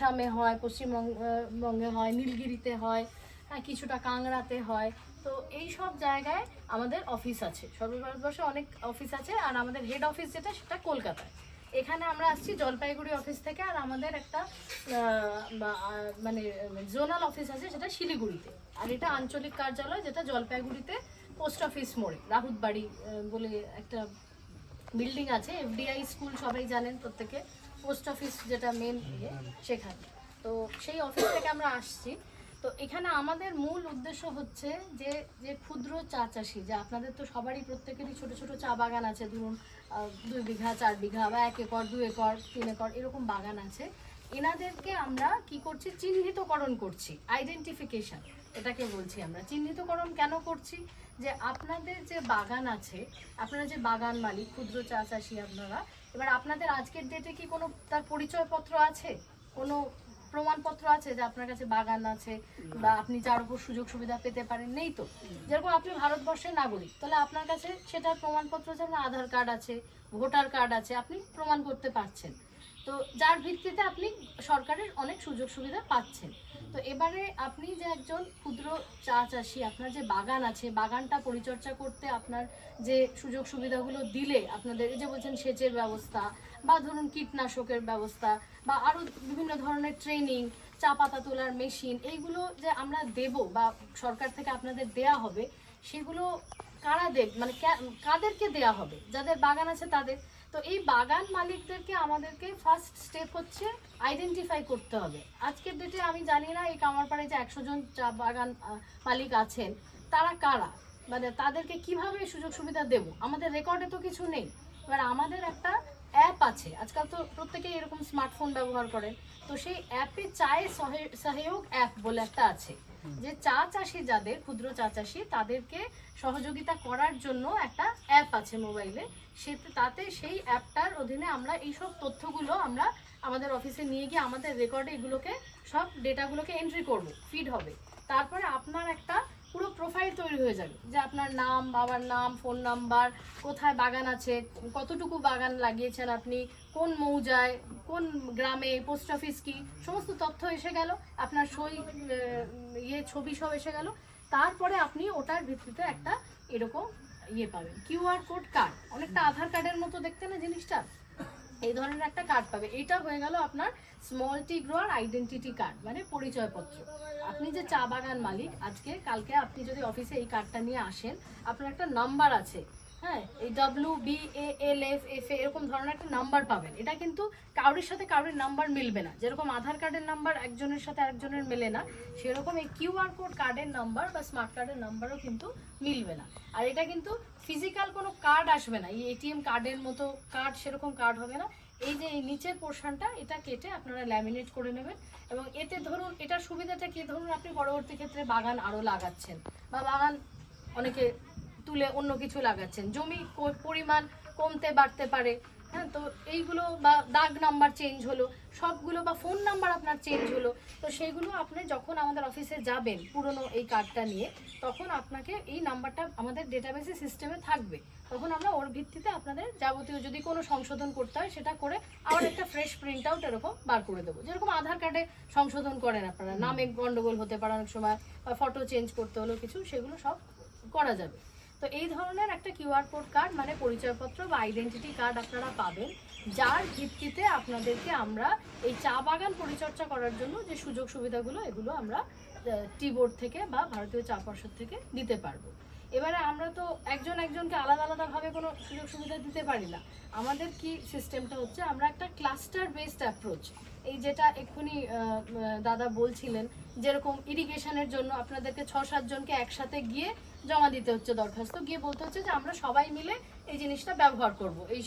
আসামে হয় পশ্চিমবঙ্গে হয় নীলগিরিতে হয় হ্যাঁ কিছুটা কাংড়াতে হয়। তো এই সব জায়গায় আমাদের অফিস আছে। সর্বভারতবর্ষে অনেক অফিস আছে আর আমাদের হেড অফিস যেটা সেটা কলকাতায়। এখানে আমরা আসছি জলপাইগুড়ি অফিস থেকে আর আমাদের একটা মানে জোনাল অফিস আছে সেটা শিলিগুড়িতে। আর এটা আঞ্চলিক কার্যালয় যেটা জলপাইগুড়িতে পোস্ট অফিস মোড়ে। রাহুতবাড়ি আহ, বলে একটা বিল্ডিং আছে। এফডিআই স্কুল সবাই জানেন প্রত্যেকে। পোস্ট অফিস যেটা মেন ইয়ে সেখানে। তো সেই অফিস থেকে আমরা আসছি। তো এখানে আমাদের মূল উদ্দেশ্য হচ্ছে যে যে ক্ষুদ্র চা চাষি, যে আপনাদের তো সবারই প্রত্যেকেরই ছোট ছোট চা বাগান আছে, ধরুন দুই বিঘা, চার বিঘা বা এক একর দু একর, তিন একর, এরকম বাগান আছে। এনাদেরকে আমরা কি করছি? চিহ্নিতকরণ করছি আইডেন্টিফিকেশন এটাকে বলছি আমরা। চিহ্নিতকরণ কেন করছি? যে আপনাদের যে বাগান আছে, আপনারা যে বাগান মালিক, ক্ষুদ্র চা চাষি আপনারা এবার আপনাদের আজকের ডেটে কি কোনো তার পরিচয়পত্র আছে? কোনো প্রমাণপত্র আছে যে আপনার কাছে বাগান আছে বা আপনি যার উপর সুযোগ সুবিধা পেতে পারেন? নেই তো। যেরকম আপনি ভারতবর্ষের নাগরিক, তাহলে আপনার কাছে সেটার প্রমাণপত্র আছে? আপনার আধার কার্ড আছে ভোটার কার্ড আছে, আপনি প্রমাণ করতে পারছেন। তো যার ভিত্তিতে আপনি সরকারের অনেক সুযোগ সুবিধা পাচ্ছেন। তো এবারে আপনি যে একজন ক্ষুদ্র চা চাষি, আপনার যে বাগান আছে, বাগানটা পরিচর্যা করতে আপনার যে সুযোগ সুবিধাগুলো দিলে আপনাদের, এই যে বলছেন সেচের ব্যবস্থা বা ধরুন কীটনাশকের ব্যবস্থা বা আরও বিভিন্ন ধরনের ট্রেনিং, চা পাতা তোলার মেশিন, এইগুলো যে আমরা দেব বা সরকার থেকে আপনাদের দেয়া হবে, সেগুলো কারা দেব মানে কাদেরকে দেয়া হবে? যাদের বাগান আছে তাদের। তো এই বাগান মালিকদেরকে আমাদেরকে ফার্স্ট স্টেপ হচ্ছে আইডেন্টিফাই করতে হবে। আজকের ডেটে আমি জানি না এই কামারপাড়ায় যে একশো জন চা বাগান মালিক আছেন। তারা কারা? মানে তাদেরকে কীভাবে সুযোগ সুবিধা দেব? আমাদের রেকর্ডে তো কিছু নেই। এবার আমাদের একটা অ্যাপ আছে। আজকাল তো প্রত্যেকেই এরকম স্মার্টফোন ব্যবহার করেন। তো সেই অ্যাপে চায়ে সহে- সহযোগ অ্যাপ বলে একটা আছে। যে চা চাষি যাদের, ক্ষুদ্র চা চাষি, তাদেরকে সহযোগিতা করার জন্য একটা অ্যাপ আছে মোবাইলে সে তাতে সেই অ্যাপটার অধীনে আমরা এইসব তথ্যগুলো আমরা আমাদের অফিসে নিয়ে গিয়ে আমাদের রেকর্ডে এগুলোকে, সব ডেটাগুলোকে এন্ট্রি করব ফিড হবে। তারপরে আপনার একটা পুরো প্রোফাইল তৈরি হয়ে যাবে। যে আপনার নাম, বাবার নাম ফোন নাম্বার কোথায় বাগান আছে, কতটুকু বাগান লাগিয়েছেন আপনি, কোন মৌজায়, কোন গ্রামে পোস্ট অফিস কি, সমস্ত তথ্য এসে গেল, আপনার সই ইয়ে ছবি সব এসে গেল। তারপরে আপনি ওটার ভিত্তিতে একটা এরকম ইয়ে পাবেন। কিউআর কোড কার্ড অনেকটা আধার কার্ডের মতো দেখতে না জিনিসটা? এই ধরনের একটা কার্ড পাবে। এটা হয়ে গেল আপনার small tea grower identity card মানে পরিচয়পত্র। আপনি যে চা বাগান মালিক, আজকে কালকে আপনি যদি অফিসে এই কার্ডটা নিয়ে আসেন, আপনার একটা নাম্বার আছে। হ্যাঁ এই W B A L F F এরকম ধরনের একটা নাম্বার পাবেন। এটা কিন্তু কারোর সাথে কারোর নাম্বার মিলবে না। যেরকম আধার কার্ডের নাম্বার একজনের সাথে আরেকজনের মেলে না, সেরকম এই কিউআর কোড কার্ডের নাম্বার বা স্মার্ট কার্ডের নাম্বারও কিন্তু মিলবে না। আর এটা কিন্তু ফিজিক্যাল কোনো কার্ড আসবে না। এই এটিএম কার্ডের মতো কার্ড সেরকম কার্ড হবে না। এই যে এই নিচের পোর্শনটা এটা কেটে আপনারা ল্যামিনেট করে নেবেন এবং এতে ধরুন, এটার সুবিধাটা কি? ধরুন আপনি পরবর্তী ক্ষেত্রে বাগান আরও লাগাচ্ছেন। বা বাগান অনেকে তুলে অন্য কিছু লাগাচ্ছেন। জমি পরিমাণ কমতে বাড়তে পারে। হ্যাঁ তো এইগুলো বা দাগ নাম্বার চেঞ্জ হলো, সবগুলো বা ফোন নাম্বার আপনার চেঞ্জ হলো, তো সেইগুলো আপনি যখন আমাদের অফিসে যাবেন পুরনো এই কার্ডটা নিয়ে, তখন আপনাকে এই নাম্বারটা আমাদের ডেটাবেসে সিস্টেমে থাকবে। তখন আমরা ওর ভিত্তিতে আপনাদের যাবতীয় যদি কোনো সংশোধন করতে হয়, সেটা করে আবার একটা ফ্রেশ প্রিন্ট আউট এরকম বার করে দেবো। যেরকম আধার কার্ডে সংশোধন করেন আপনারা, নামে গন্ডগোল হতে পারে অনেক সময়, বা ফটো চেঞ্জ করতে হলো কিছু, সেগুলো সব করা যাবে। তো এই ধরনের একটা কিউআর কোড কার্ড মানে পরিচয়পত্র বা আইডেন্টিটি কার্ড আপনারা পাবেন, যার ভিত্তিতে আপনাদেরকে আমরা এই চা বাগান পরিচর্যা করার জন্য যে সুযোগ সুবিধাগুলো, এগুলো আমরা টি বোর্ড থেকে বা ভারতীয় চা পর্ষদ থেকে দিতে পারব। এবারে আমরা তো একজন একজনকে আলাদা আলাদাভাবে কোনো সুযোগ সুবিধা দিতে পারি না। আমাদের কি সিস্টেমটা হচ্ছে, আমরা একটা ক্লাস্টার বেসড অ্যাপ্রোচ এই যেটা এক্ষুনি দাদা বলছিলেন, যেরকম ইরিগেশনের জন্য আপনাদেরকে ছ সাতজনকে একসাথে গিয়ে জমা দিতে হচ্ছে দরখাস্ত। গিয়ে বলতে হচ্ছে যে আমরা সবাই মিলে এই জিনিসটা ব্যবহার করব। এই